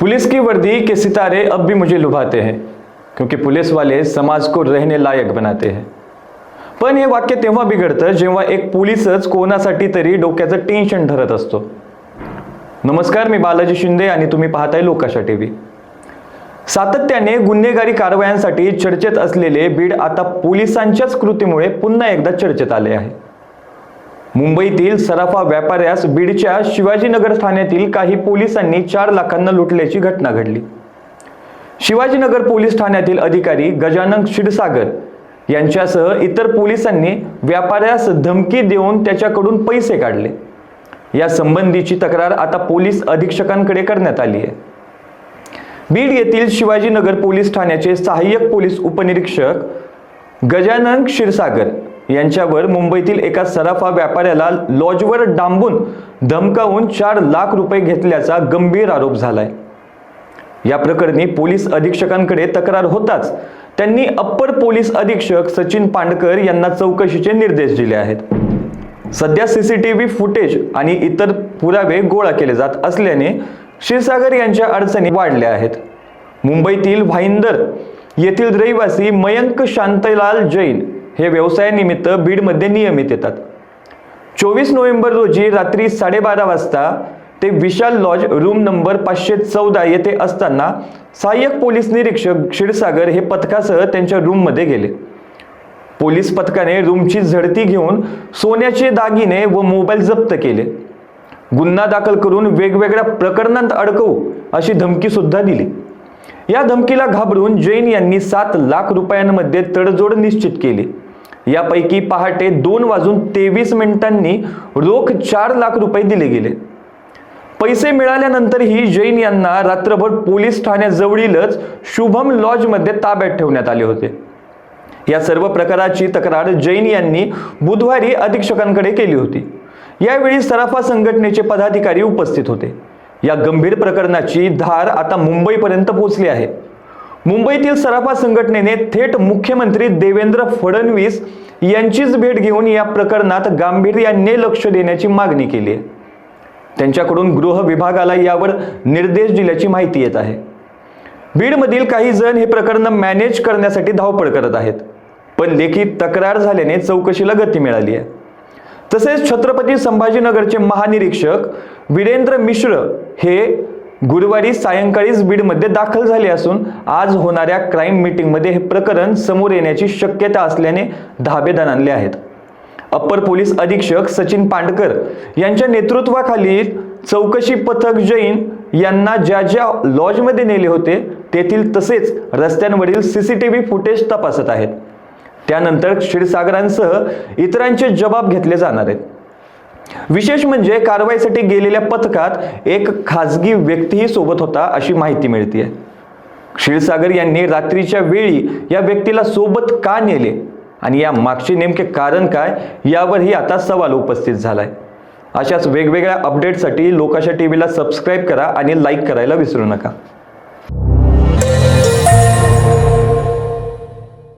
Police की वर्दी के सितारे अब भी मुझे लुभाते हैं क्योंकि पुलिस वाले समाज को रहने लायक बनाते हैं। पण हे वाक्य तेव्हा बिघडतं जेव्हा एक पोलीसच कोणासाठी तरी डोक्याचं टेन्शन ठरत असतो. नमस्कार मी बालाजी शिंदे आणि तुम्ही पाहताय लोकाशा टीव्ही. सातत्याने गुन्हेगारी कारवायांसाठी चर्चेत असलेले बीड आता पोलिसांच्याच कृतीमुळे पुन्हा एकदा चर्चेत आले आहे. मुंबईतील सराफा व्यापाऱ्यास बीडच्या शिवाजीनगर ठाण्यातील काही पोलिसांनी चार लाखांना लुटल्याची घटना घडली. शिवाजीनगर पोलीस ठाण्यातील अधिकारी गजानन क्षीरसागर यांच्यासह इतर पोलिसांनी व्यापाऱ्यास धमकी देऊन त्याच्याकडून पैसे काढले. या संबंधीची तक्रार आता पोलीस अधीक्षकांकडे करण्यात आली आहे. बीड येथील शिवाजीनगर पोलीस ठाण्याचे सहाय्यक पोलीस उपनिरीक्षक गजानन क्षीरसागर यांच्यावर मुंबईतील एका सराफा व्यापाऱ्याला लॉजवर डांबून धमकावून चार लाख रुपये घेतल्याचा गंभीर आरोप झालाय. या प्रकरणी पोलीस अधीक्षकांकडे तक्रार होताच त्यांनी अप्पर पोलीस अधीक्षक सचिन पांडकर यांना चौकशीचे निर्देश दिले आहेत. सध्या सीसीटीव्ही फुटेज आणि इतर पुरावे गोळा केले जात असल्याने क्षीरसागर यांच्या अडचणी वाढल्या आहेत. मुंबईतील भाईंदर येथील रहिवासी मयंक शांतलाल जैन हे व्यवसायानिमित्त बीडमध्ये नियमित येतात. चोवीस नोव्हेंबर रोजी रात्री साडेबारा वाजता ते विशाल लॉज रूम नंबर पाचशे चौदा येथे असताना सहाय्यक पोलीस निरीक्षक क्षीरसागर हे पथकासह त्यांच्या रूममध्ये गेले. पोलीस पथकाने रूमची झडती घेऊन सोन्याचे दागिने व मोबाईल जप्त केले. गुन्हा दाखल करून वेगवेगळ्या प्रकरणात अडकवू अशी धमकी सुद्धा दिली. या धमकीला घाबरून जैन यांनी सात लाख रुपयांमध्ये तडजोड निश्चित केली. यापैकी पहाटे दोन वाजून तेवीस मिनिटांनी रोख चार लाख रुपये दिले गेले. पैसे मिळाल्यानंतरही जैन यांना रात्रभर पोलीस ठाण्याजवळीलच शुभम लॉजमध्ये ताब्यात ठेवण्यात आले होते. या सर्व प्रकाराची तक्रार जैन यांनी बुधवारी अधीक्षकांकडे केली होती. यावेळी सराफा संघटनेचे पदाधिकारी उपस्थित होते. या गंभीर प्रकरणाची धार आता मुंबईपर्यंत पोहोचली आहे. मुंबईतील सराफा संघटनेने थेट मुख्यमंत्री देवेंद्र फडणवीस यांचीच भेट घेऊन या प्रकरणात गांभीर्याने लक्ष देण्याची मागणी केली आहे. त्यांच्याकडून गृह विभागाला यावर निर्देश दिल्याची माहिती येत आहे. बीडमधील काही जण हे प्रकरण मॅनेज करण्यासाठी धावपळ करत आहेत. पण लेखी तक्रार झाल्याने चौकशीला गती मिळाली आहे. तसेच छत्रपती संभाजीनगरचे महानिरीक्षक वीरेंद्र मिश्र हे गुरुवारी सायंकाळीच बीडमध्ये दाखल झाले असून आज होणाऱ्या क्राईम मीटिंगमध्ये हे प्रकरण समोर येण्याची शक्यता असल्याने धाबेदान आणले आहेत. अप्पर पोलीस अधीक्षक सचिन पांडकर यांच्या नेतृत्वाखाली चौकशी पथक जैन यांना ज्या ज्या लॉजमध्ये नेले होते तेथील तसेच रस्त्यांवरील सीसीटीव्ही फुटेज तपासत आहेत. त्यानंतर क्षीरसागरांसह इतरांचे जबाब घेतले जाणार आहेत. विशेष म्हणजे कारवाईसाठी गेलेल्या पथकात एक खाजगी व्यक्तीही सोबत होता अशी माहिती मिळते क्षीरसागर यांनी रात्रीच्या वेळी या व्यक्तीला सोबत का नेले? आणि या मागचे नेमके कारण काय? यावरही आता सवाल उपस्थित झालाय. अशाच वेगवेगळ्या अपडेटसाठी लोकाशा टीव्हीला सबस्क्राईब करा आणि लाईक करायला विसरू नका.